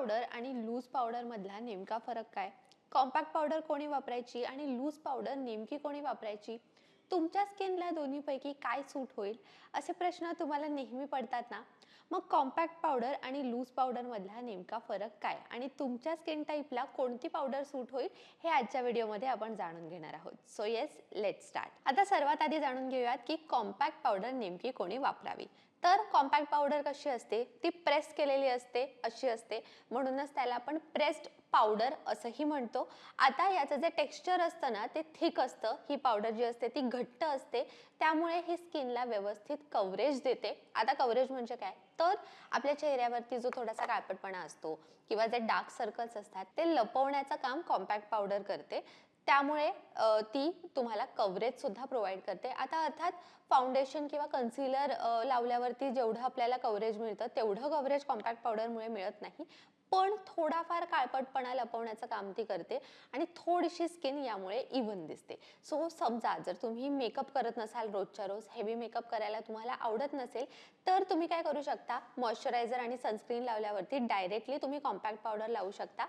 Powder आणि loose पावडरमधला नेमका फरक काय? कॉम्पॅक्ट पावडर कोणी वापरायची आणि लूज पावडर नेमकी कोणी वापरायची? तुमच्या स्किनला दोन्हीपैकी काय सूट होईल? असे प्रश्न तुम्हाला नेहमी पडतात ना? मग कॉम्पॅक्ट पावडर आणि लूज पावडरमधला नेमका फरक काय? आणि तुमच्या स्किन टाईपला कोणती पावडर सूट होईल? हे आजच्या व्हिडिओमध्ये आपण जाणून घेणार आहोत. सो येस लेट स्टार्ट आता सर्वात आधी जाणून घेऊयात की कॉम्पॅक्ट पावडर नेमकी कोणी वापरावी. तर कॉम्पॅक्ट पावडर कशी असते? ती प्रेस केलेली असते अशी असते. म्हणूनच त्याला आपण प्रेस्ड पावडर असंही म्हणतो. आता याचं जे टेक्स्चर असतं ना ते थिक असतं. ही पावडर जी असते ती घट्ट असते. त्यामुळे ही स्किनला व्यवस्थित कव्हरेज देते. आता कव्हरेज म्हणजे काय? तर आपल्या चेहऱ्यावरती जो थोडासा काळपटपणा असतो किंवा जे डार्क सर्कल्स असतात ते लपवण्याचं काम कॉम्पॅक्ट पावडर करते. त्यामुळे ती तुम्हाला कव्हरेजसुद्धा प्रोव्हाइड करते. आता अर्थात फाउंडेशन किंवा कन्सिलर लावल्यावरती जेवढं आपल्याला कव्हरेज मिळतं तेवढं कव्हरेज कॉम्पॅक्ट पावडरमुळे मिळत नाही. पण थोडाफार काळपटपणा लपवण्याचं काम ती करते आणि थोडीशी स्किन यामुळे इव्हन दिसते. सो समजा जर तुम्ही मेकअप करत नसाल रोजच्या रोज हेवी मेकअप करायला तुम्हाला आवडत नसेल तर तुम्ही काय करू शकता? मॉइश्चरायझर आणि सनस्क्रीन लावल्यावरती डायरेक्टली तुम्ही कॉम्पॅक्ट पावडर लावू शकता.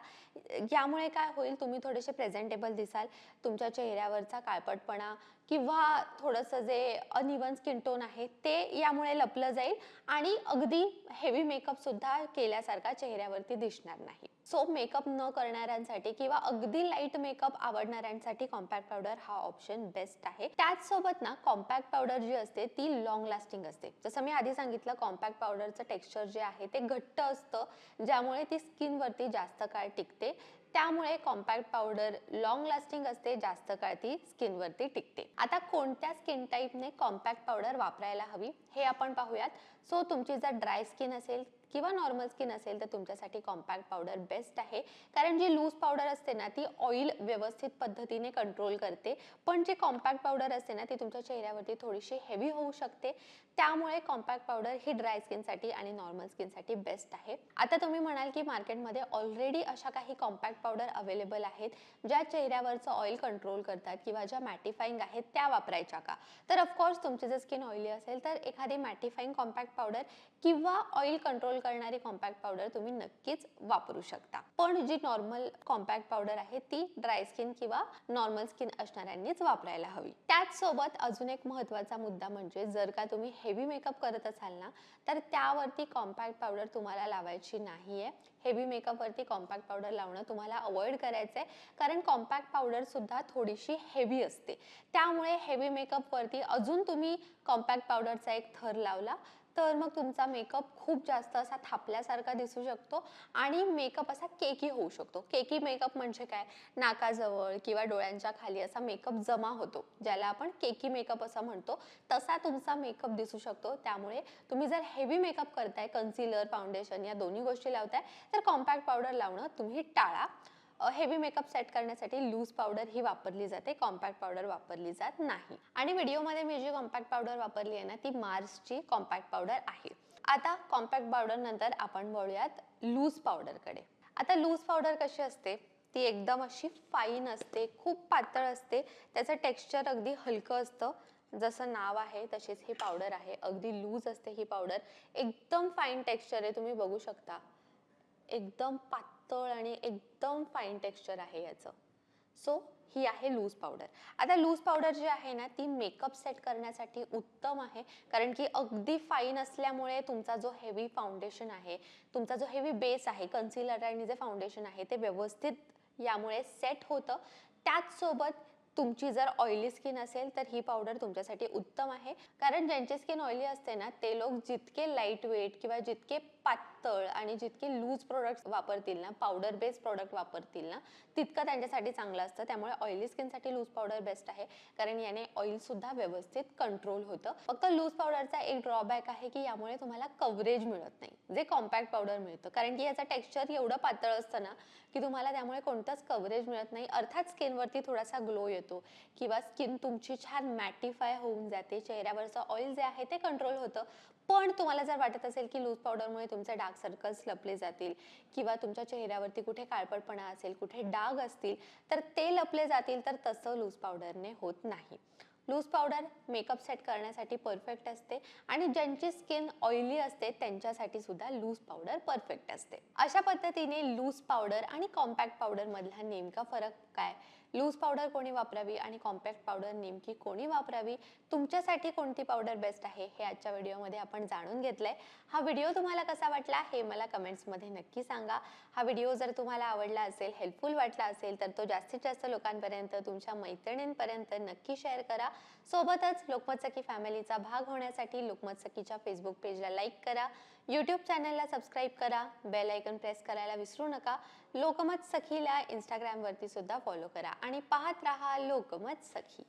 यामुळे काय होईल? तुम्ही थोडेसे प्रेझेंटेबल दिसाल. तुमच्या चेहऱ्यावरचा काळपटपणा किंवा थोडंसं जे अनइवन स्किन टोन आहे ते यामुळे लपलं जाईल आणि अगदी हेवी मेकअपसुद्धा केल्यासारखा चेहऱ्यावरती दिसणार नाही. सो मेकअप न करणाऱ्यांसाठी किंवा अगदी लाइट मेकअप आवडणाऱ्यांसाठी कॉम्पॅक्ट पावडर हा ऑप्शन बेस्ट आहे. त्याचसोबत ना कॉम्पॅक्ट पावडर जी असते ती लॉंग लास्टिंग असते. जसं मी आधी सांगितलं कॉम्पॅक्ट पावडरचं टेक्स्चर जे आहे ते घट्ट असतं ज्यामुळे ती स्किनवरती जास्त काळ टिकते. त्यामुळे कॉम्पॅक्ट पावडर लॉंग लास्टिंग असते जास्त काळ ती स्किनवरती टिकते. आता कोणत्या स्किन टाईपने कॉम्पॅक्ट पावडर वापरायला हवी? हे आपण पाहूयात. सो तुमची जर ड्राय स्किन असेल किंवा नॉर्मल स्किन असेल तर तुमच्यासाठी कॉम्पॅक्ट पावडर बेस्ट आहे. कारण जी लूज पावडर असते ना ती ऑइल व्यवस्थित पद्धतीने कंट्रोल करते. पण जी कॉम्पॅक्ट पावडर असते ना ती तुमच्या चेहऱ्यावरती थोडीशी हेवी होऊ शकते. त्यामुळे कॉम्पॅक्ट पावडर ही ड्राय स्किनसाठी आणि नॉर्मल स्किनसाठी बेस्ट आहे. आता तुम्ही म्हणाल की मार्केटमध्ये ऑलरेडी अशा काही कॉम्पॅक्ट पावडर अवेलेबल आहेत ज्या चेहऱ्यावरचं ऑइल कंट्रोल करतात किंवा ज्या मॅटिफाईंग आहेत त्या वापरायच्या का? तर ऑफकोर्स तुमची जर स्किन ऑइली असेल तर एखादी मॅटिफाईंग कॉम्पॅक्ट पावडर किंवा ऑइल कंट्रोल करणारी कॉम्पॅक्ट पावडर तुम्ही नक्कीच वापरू शकता. पण जी नॉर्मल कॉम्पॅक्ट पावडर आहे ती ड्राय स्किन किंवा नॉर्मल स्किन असणाऱ्यांनीच वापरायला हवी. त्याच सोबत अजून एक महत्त्वाचा मुद्दा म्हणजे जर का तुम्ही हेवी मेकअप करत असाल ना तर त्यावरती कॉम्पॅक्ट पावडर तुम्हाला लावायची नाही आहे हेवी मेकअपवरती कॉम्पॅक्ट पावडर लावणं तुम्हाला अवॉइड करायचं आहे कारण कॉम्पॅक्ट पावडरसुद्धा थोडीशी हेवी असते. त्यामुळे हेवी मेकअपवरती अजून तुम्ही कॉम्पॅक्ट पावडरचा एक थर लावला तर मग तुमचा मेकअप खूप जास्त असा थापल्यासारखा दिसू शकतो आणि मेकअप असा केकी होऊ शकतो. केकी मेकअप म्हणजे काय? नाकाजवळ किंवा डोळ्यांच्या खाली असा मेकअप जमा होतो ज्याला आपण केकी मेकअप असं म्हणतो. तसा तुमचा मेकअप दिसू शकतो. त्यामुळे तुम्ही जर हेवी मेकअप करताय कन्सिलर फाउंडेशन या दोन्ही गोष्टी लावताय तर कॉम्पॅक्ट पावडर लावणं तुम्ही टाळा. हेवी मेकअप सेट करण्यासाठी लूज पावडर ही वापरली जाते कॉम्पॅक्ट पावडर वापरली जात नाही. आणि व्हिडिओमध्ये मी जी कॉम्पॅक्ट पावडर वापरली आहे ना ती मार्सची कॉम्पॅक्ट पावडर आहे. आता कॉम्पॅक्ट पावडर नंतर आपण वळूयात लूज पावडरकडे आता लूज पावडर कशी असते? ती एकदम अशी फाईन असते खूप पातळ असते त्याचं टेक्स्चर अगदी हलकं असतं. जसं नाव आहे तशीच ही पावडर आहे. अगदी लूज असते ही पावडर एकदम फाईन टेक्स्चर आहे तुम्ही बघू शकता. एकदम पातळ आणि एकदम फाईन टेक्स्चर आहे याचं. सो ही आहे लूज पावडर आता लूज पावडर जी आहे ना ती मेकअप सेट करण्यासाठी उत्तम आहे. कारण की अगदी फाईन असल्यामुळे तुमचा जो हेवी फाउंडेशन आहे तुमचा जो हेवी बेस आहे कन्सिलर आणि जे फाउंडेशन आहे ते व्यवस्थित यामुळे सेट होतं. त्याचसोबत तुमची जर ऑइली स्किन असेल तर ही पावडर तुमच्यासाठी उत्तम आहे. कारण ज्यांची स्किन ऑइली असते ना ते लोक जितके लाइट वेट किंवा जितके पात पातळ आणि जितके लूज प्रोडक्ट वापरतील ना पावडर बेस्ड प्रोडक्ट वापरतील ना तितकं त्यांच्यासाठी चांगलं असतं. त्यामुळे ऑइली स्किनसाठी लूज पावडर बेस्ट आहे. कारण याने ऑइल सुद्धा व्यवस्थित कंट्रोल होतं. फक्त लूज पावडरचा एक ड्रॉबॅक आहे की यामुळे तुम्हाला कव्हरेज मिळत नाही. जे कॉम्पॅक्ट पावडर मिळतं. कारण की याचं टेक्स्चर एवढं पातळ असतं ना की तुम्हाला त्यामुळे कोणतंच कव्हरेज मिळत नाही. अर्थात स्किनवरती थोडासा ग्लो येतो. किंवा स्किन तुमची छान मॅटिफाय होऊन जाते. चेहऱ्यावरचं ऑइल जे आहे ते कंट्रोल होतं. पण तुम्हाला जर वाटत असेल की लूज पावडरमुळे तुमचे डार्क सर्कल्स लपले जातील किंवा तुमच्या चेहऱ्यावरती कुठे काळपटपणा असेल कुठे डाग असतील तर ते लपले जातील तर तसं लूज पावडरने होत नाही. लूज पावडर मेकअप सेट करण्यासाठी परफेक्ट असते आणि ज्यांची स्किन ऑइली असते त्यांच्यासाठी सुद्धा लूज पावडर परफेक्ट असते. अशा पद्धतीने लूज पावडर आणि कॉम्पॅक्ट पावडर मधला नेमका फरक काय? लूज पावडर कोणी वापरावी आणि कॉम्पॅक्ट पावडर नेमकी कोणी वापरावी? तुमच्यासाठी कोणती पावडर बेस्ट आहे? हे आजच्या व्हिडिओमध्ये आपण जाणून घेतलंय. हा व्हिडिओ तुम्हाला कसा वाटला हे मला कमेंट्समध्ये नक्की सांगा. हा व्हिडिओ जर तुम्हाला आवडला असेल हेल्पफुल वाटला असेल तर तो जास्तीत जास्त लोकांपर्यंत तुमच्या मैत्रिणींपर्यंत नक्की शेअर करा. सोबतच लोकमत सखी फॅमिलीचा भाग होण्यासाठी लोकमत सखीच्या फेसबुक पेजला लाईक करा. यूट्यूब चॅनलला सबस्क्राईब करा. बेल आयकन प्रेस करायला विसरू नका. लोकमत सखीला इंस्टाग्रामवरती सुद्धा फॉलो करा आणि पाहत राहा लोकमत सखी.